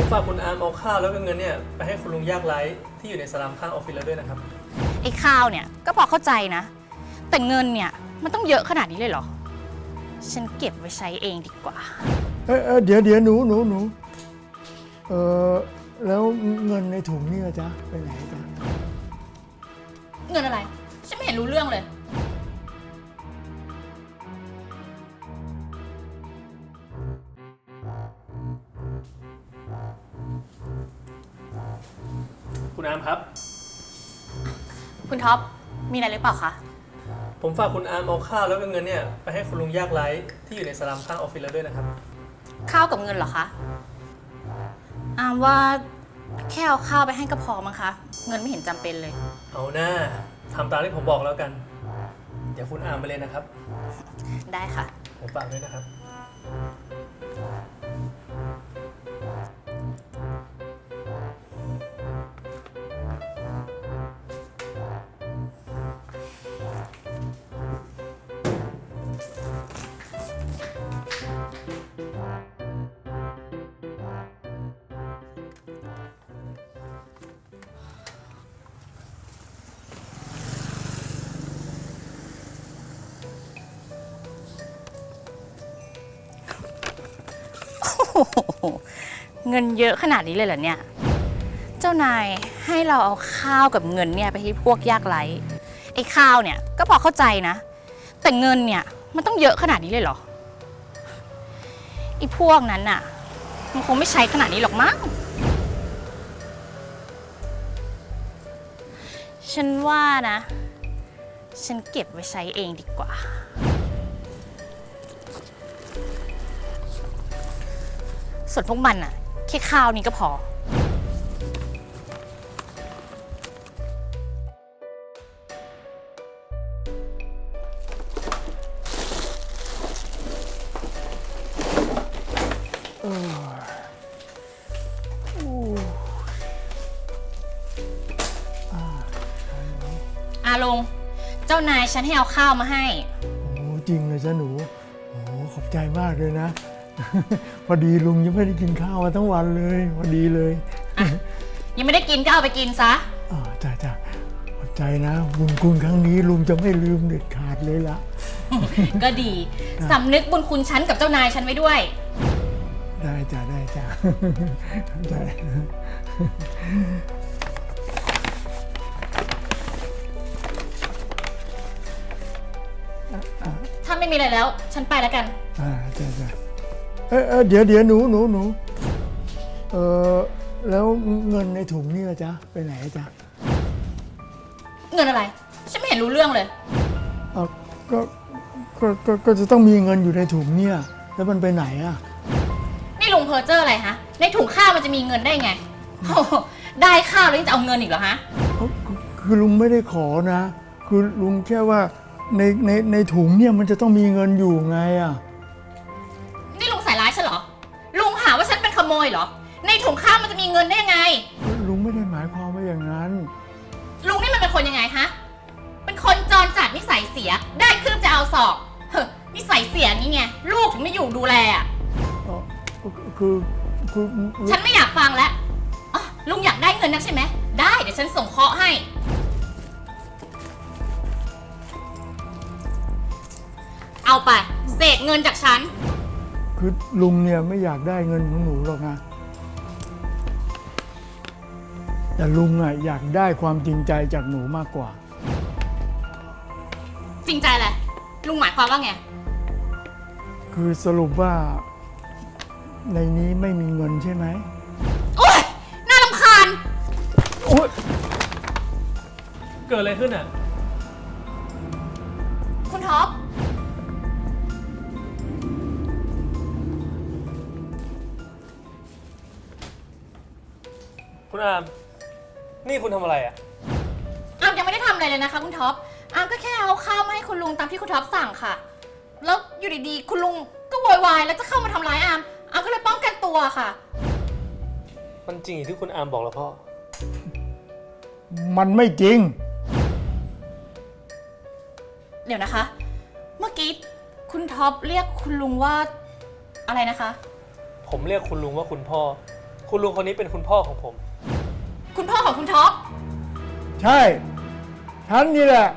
ผมฝากคุณอาร์มเอาข้าวแล้วก็เงินเนี่ยไปให้คุณลุงยากไร้ที่อยู่ในสลามข้างออฟฟิศแล้วด้วยนะครับ ไอ้ข้าวเนี่ยก็พอเข้าใจนะ แต่เงินเนี่ยมันต้องเยอะขนาดนี้เลยเหรอ ฉันเก็บไว้ใช้เองดีกว่า เอยเอยเดี๋ยวเดี๋ยวหนูหนูหนูเออแล้วเงินในถุงนี่ล่ะจ๊ะไปไหนจ๊ะเงินอะไร ฉันไม่เห็นรู้เรื่องเลย คุณอาร์มครับ คุณท็อป มีอะไรหรือเปล่าคะ ผมฝากคุณอาร์มเอาข้าวแล้วก็เงินเนี่ยไปให้คุณลุงยากไร้ที่อยู่ในสลามข้างออฟฟิศแล้วด้วยนะครับ ข้าวกับเงินเหรอคะ อามว่าแค่เอาข้าวไปให้ก็พอมั้งคะ เงินไม่เห็นจำเป็นเลย เอาหน้าทำตามที่ผมบอกแล้วกัน เดี๋ยวคุณอาร์มไปเลยนะครับ ได้ค่ะ ผมฝากด้วยนะครับ เงินเยอะขนาดนี้เลยเหรอเนี่ย เจ้านายให้เราเอาข้าวกับเงินเนี่ยไปให้พวกยากไร้ไอ้ข้าวเนี่ยก็พอเข้าใจนะ แต่เงินเนี่ยมันต้องเยอะขนาดนี้เลยเหรอไอ้พวกนั้นน่ะ มันคงไม่ใช้ขนาดนี้หรอกมั้งฉันว่านะ ฉันเก็บไว้ใช้เองดีกว่า ส่วนพวกมันอะแค่ข้าวนี้ก็พอ อาลง เจ้านายฉันให้เอาข้าวมาให้ โอ้จริงเลยจ้ะหนู โอ้ขอบใจมากเลยนะ พอดีลุงยังไม่ได้กินข้าวมาทั้งวันเลยพอดีเลยยังไม่ได้กินก็เอาไปกินซะอ่าจ้าจ้าขอบใจนะ บุญคุณครั้งนี้ลุงจะไม่ลืมเด็ดขาดเลยละก็ดีสำนึกบุญคุณฉันกับเจ้านายฉันไว้ด้วย ได้จ้าได้จ้าได้ถ้าไม่มีอะไรแล้ว ฉันไปแล้วกัน อ่าจ้าจ้า เอยเอยเดี๋ยวเดี๋ยวหนูหนูหนูเออแล้วเงินในถุงนี่ล่ะจ๊ะไปไหนจ๊ะเงินอะไร ฉันไม่เห็นรู้เรื่องเลย เอาก็ก็ก็ก็จะต้องมีเงินอยู่ในถุงเนี่ย แล้วมันไปไหนอะ นี่ลุงเพอเจอร์อะไรฮะ ในถุงข้าวมันจะมีเงินได้ไงโอ้โหได้ข้าวแล้วยังจะเอาเงินอีกเหรอฮะคือคือลุงไม่ได้ขอนะ คือลุงแค่ว่าในในในถุงเนี่ยมันจะต้องมีเงินอยู่ไงอะ โมยเหรอ ในถุงข้าวมันจะมีเงินได้ยังไง ลุงไม่ได้หมายความว่าอย่างนั้น ลุงนี่มันเป็นคนยังไงฮะ เป็นคนจรจัดนิสัยเสีย ได้คืบจะเอาศอกเฮ้อนิสัยเสียนี่ไง ลูกถึงไม่อยู่ดูแลอะอ๋อคือคือฉันไม่อยากฟังแล้วอ๋อลุงอยากได้เงินนักใช่ไหม ได้เดี๋ยวฉันส่งเคราะห์ให้ เอาไป เศษเงินจากฉัน คือลุงเนี่ยไม่อยากได้เงินของหนูหรอกนะ แต่ลุงอะอยากได้ความจริงใจจากหนูมากกว่า จริงใจเลยลุงหมายความว่าไง คือสรุปว่า ในนี้ไม่มีเงินใช่ไหมโอ๊ย น่ารำคาญ โอ๊ยเกิดอะไรขึ้นอะ คุณท็อป คุณอาร์มนี่คุณทำอะไรอะ อามยังไม่ได้ทำอะไรเลยนะคะคุณท็อปอามก็แค่เอาข้าวมาให้คุณลุงตามที่คุณท็อปสั่งค่ะ แล้วอยู่ดีๆ คุณลุงก็โวยวายแล้วจะเข้ามาทำร้ายอามอามก็เลยป้องกันตัวค่ะ มันจริงอย่างที่คุณอาร์มบอกแล้วพ่อ มันไม่จริง เดี๋ยวนะคะ เมื่อกี้คุณท็อปเรียกคุณลุงว่าอะไรนะคะ ผมเรียกคุณลุงว่าคุณพ่อ คุณลุงคนนี้เป็นคุณพ่อของผม คุณพ่อของคุณท็อป ใช่ ฉันนี่แหละ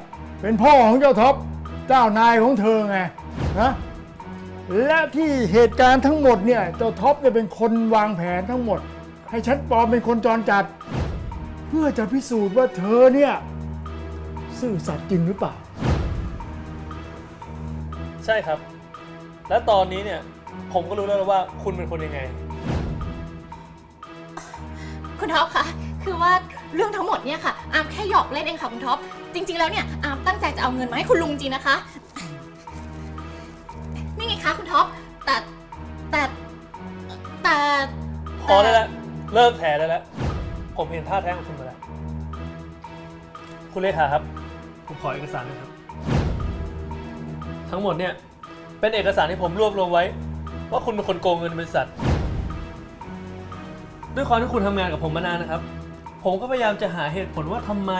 เป็นพ่อของเจ้าท็อป เจ้านายของเธอไงนะและที่เหตุการณ์ทั้งหมดเนี่ยเจ้าท็อปเนี่ยเป็นคนวางแผนทั้งหมด ให้ฉันปลอมเป็นคนจรจัด เพื่อจะพิสูจน์ว่าเธอเนี่ยซื่อสัตย์จริงหรือเปล่า ใช่ครับ และตอนนี้เนี่ย ผมก็รู้แล้วว่าคุณเป็นคนยังไง คุณท็อปคะ คือว่าเรื่องทั้งหมดเนี่ยค่ะ อามแค่หยอกเล่นเองค่ะคุณท็อป จริง ๆ แล้วเนี่ย อามตั้งใจจะเอาเงินมาให้คุณลุงจริงนะคะ นี่ไงคะคุณท็อป แต่แต่แต่พอได้แล้วเลิกแผลได้แล้ว ผมเห็นท่าแท้ของคุณมาแล้ว คุณเลขาครับ ผมขอเอกสารหน่อยครับ ทั้งหมดเนี่ย เป็นเอกสารที่ผมรวบรวมไว้ ว่าคุณเป็นคนโกงเงินบริษัท ด้วยความที่คุณทำงานกับผมมานานนะครับ ผมก็พยายามจะหาเหตุผลว่าทำไม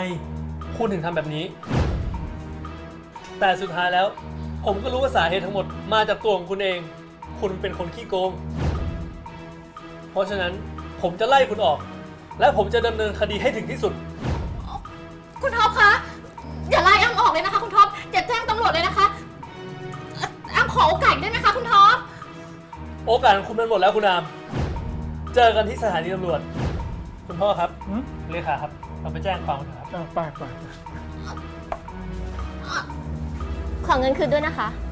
คุณถึงทำแบบนี้ แต่สุดท้ายแล้ว ผมก็รู้ว่าสาเหตุทั้งหมดมาจากตัวของคุณเอง คุณเป็นคนขี้โกง เพราะฉะนั้นผมจะไล่คุณออก และผมจะดำเนินคดีให้ถึงที่สุด คุณท็อปคะ อย่าไล่อามออกเลยนะคะ คุณท็อป อย่าแจ้งตำรวจเลยนะคะอามขอโอกาสอีกได้ไหมคะ คุณท็อป โอกาสของคุณมันหมดแล้วคุณอาม เจอกันที่สถานีตำรวจ คุณพ่อครับ หืมเลขาครับ เราไปแจ้งความกันเถอะครับ อะไปไปไป ขอเงินคืนด้วยนะคะคุณท็อป